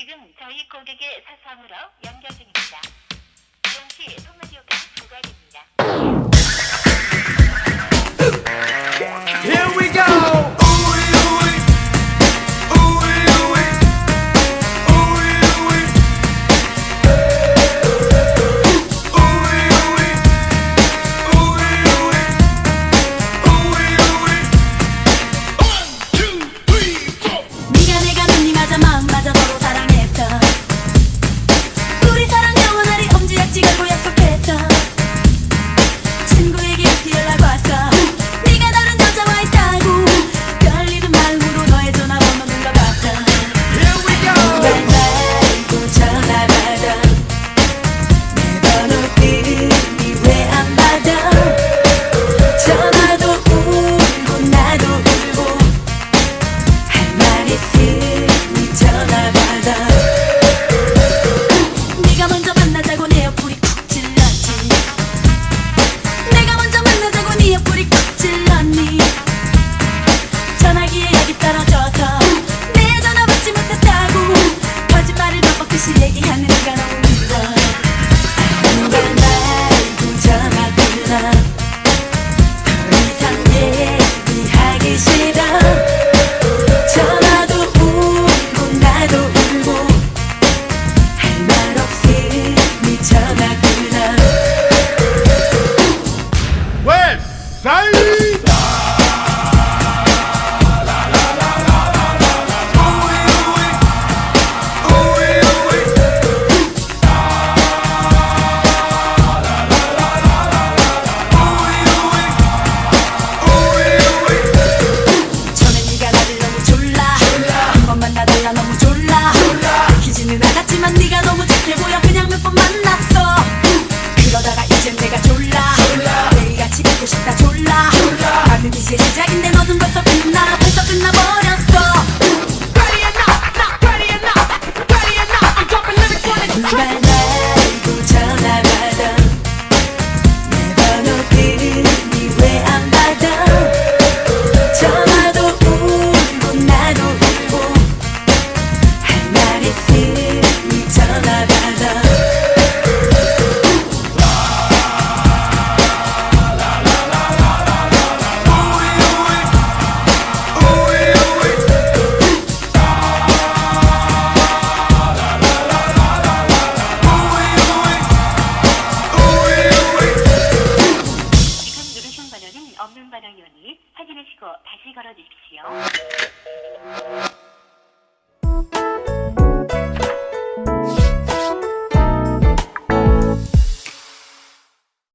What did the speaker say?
지금 저희 고객의 사상으로 연결 중입니다. 동시 소문료가 부과됩니다. 하지만 네가 너무 착해 보여 그냥 몇 번 만났어. 확인하시고 다시 걸어 주십시오.